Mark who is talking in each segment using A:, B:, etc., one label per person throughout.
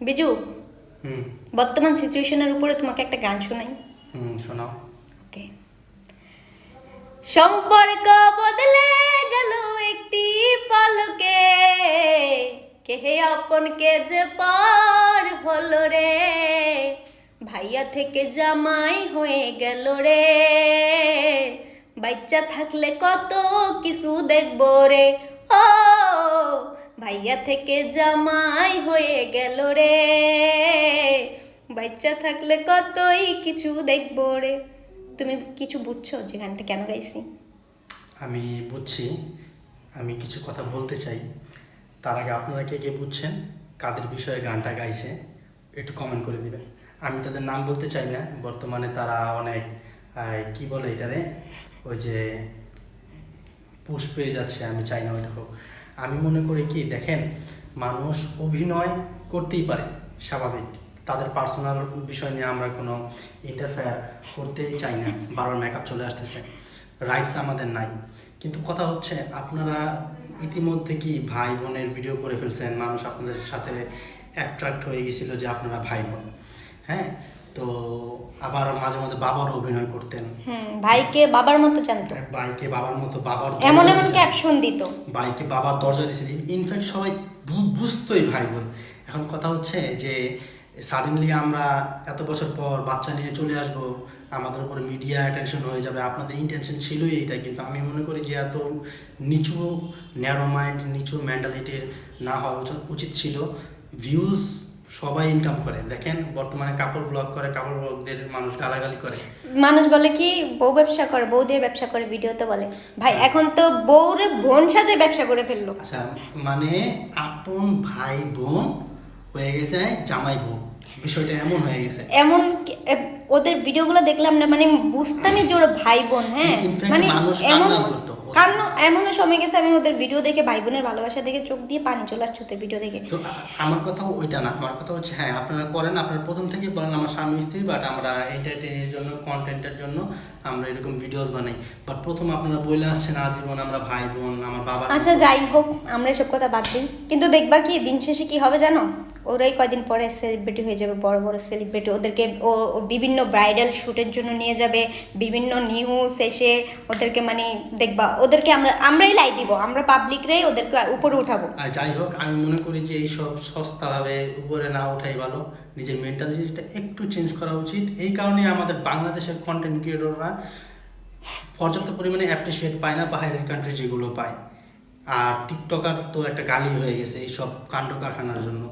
A: বিজু
B: হুম।
A: বর্তমান সিচুয়েশনের উপরে তোমাকে একটা গান শোনাই।
B: হুম শোনাও।
A: ওকে সম্পর্ক বদলে গেল একটি পলকে। কেহে আপন কে যে পার হলো রে? ভাইয়া থেকে জামাই হয়ে গেল রে। বাচ্চা থাকলে কত কিছু দেখব রে? ভাইয়া থেকে জামাই হয়ে গেল রে। বাচ্চা থাকলে কতই কিছু দেখব রে। তুমি কিছু বুঝছ যে গানটা কেন গাইছি?
B: আমি বুঝছি। আমি কিছু কথা বলতে চাই। তার আগে আপনারা কে কে বুঝছেন? কাদের বিষয়ে গানটা গাইছে? একটু কমেন্ট করে দিবেন। আমি তাদের নাম বলতে চাই না। বর্তমানে তারা অনেক কি বলে এটারে? ওই যে পুষ পেয়ে যাচ্ছে। আমি চাই না ওইটা হোক। আমি মনে করি কি, দেখেন, মানুষ অভিনয় করতেই পারে, স্বাভাবিক। তাদের পার্সোনাল বিষয় নিয়ে আমরা কোনো ইন্টারফেয়ার করতেই চাই না বারবার মেকআপ চলে আসতেছে। রাইটস আমাদের নাই। কিন্তু কথা হচ্ছে, আপনারা ইতিমধ্যে কি ভাই বোনের ভিডিও করে ফেলছেন? মানুষ আপনাদের সাথে অ্যাট্রাক্ট হয়ে গেছিল যে আপনারা ভাই বোন। হ্যাঁ? তো আবার মাঝে মাঝে বাবারও অভিনয় করতেন।
A: ভাইকে বাবার মতো জানতো।
B: বাইকে বাবার মতো বাবার
A: এমন এমন ক্যাপশন দিত।
B: বাইকে বাবার দরজা দিয়েছে ইনফ্যাক্ট সবাই বুঝতোই ভাই বোন। এখন কথা হচ্ছে যে সাডেনলি আমরা এত বছর পর বাচ্চা নিয়ে চলে আসব আমাদের উপরে মিডিয়া অ্যাটেনশন হয়ে যাবে। আপনাদের ইন্টেনশন ছিলই এইটা কিন্তু আমি মনে করি যে এত নিচু ন্যারো মাইন্ড নিচু মেন্টালিটির না হওয়া উচিত- উচিত ছিল। ভিউজ সবাই ইনকাম করে। দেখেন বর্তমানে কাপড় ব্লগ করে কাপড় ব্লগদের মানুষ গালাগালি করে।
A: মানুষ বলে কি বউ ব্যবসা করে বউ দিয়ে ব্যবসা করে ভিডিওতে বলে। ভাই এখন তো বউরে বোন সাজে ব্যবসা করে ফেলল।
B: আচ্ছা মানে আপন ভাই বোন হয়ে গেছে জামাই বউ। বিষয়টা এমন হয়ে গেছে।
A: এমন ওদের ভিডিওগুলো দেখলাম না মানে বুঝতামই যে ওরা ভাই বোন হ্যাঁ। মানে
B: মানুষ
A: এমন কান্না এমনও সময় গেছে আমি ওদের ভিডিও দেখে ভাই বোনের ভালোবাসা দেখে চোখ দিয়ে পানি চলে আসছে ওদের ভিডিও দেখে।
B: তো আমার কথা ওইটা না আমার কথা হচ্ছে হ্যাঁ আপনারা করেন আপনারা প্রথম থেকে বলেন আমার স্বামী স্ত্রী বাট আমরা এন্টারটেনের জন্য কন্টেন্টের জন্য আমরা এরকম ভিডিওস বানাই। বাট প্রথম আপনারা বলে আসছেন আজীবন আমরা ভাই বোন আমার বাবা।
A: আচ্ছা যাই হোক আমরা এসব কথা বাদ দিই। কিন্তু দেখবা কি দিন শেষে কি হবে জানো? ওরাই কয়দিন পরে সেলিব্রিটি হয়ে যাবে, বড় বড় সেলিব্রিটি ওদেরকে ও বিভিন্ন ব্রাইডাল শ্যুটের জন্য নিয়ে যাবে, বিভিন্ন নিউজ এসে ওদেরকে মানে দেখবা, ওদেরকে আমরা, আমরাই লাই দিব, আমরা পাবলিকরাই ওদেরকে উপরে উঠাবো।
B: যাই হোক, আমি মনে করি যে এইসব সস্তাভাবে উপরে না ওঠাই ভালো, নিজের মেন্টালিটিটা একটু চেঞ্জ করা উচিত। এই কারণে আমাদের বাংলাদেশের কন্টেন্ট ক্রিয়েটররা পর্যাপ্ত পরিমাণে অ্যাপ্রিসিয়েট পায় না বাইরের কান্ট্রি যেগুলো পায়। আর টিকটকার তো একটা গালি হয়ে গেছে এইসব কাণ্ড কারখানার জন্য।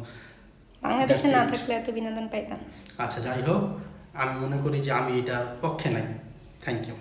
A: বাংলাদেশে না থাকলে এত বিনোদন পাইতাম।
B: আচ্ছা যাই হোক আমি মনে করি যে আমি এটার পক্ষে নাই। Thank you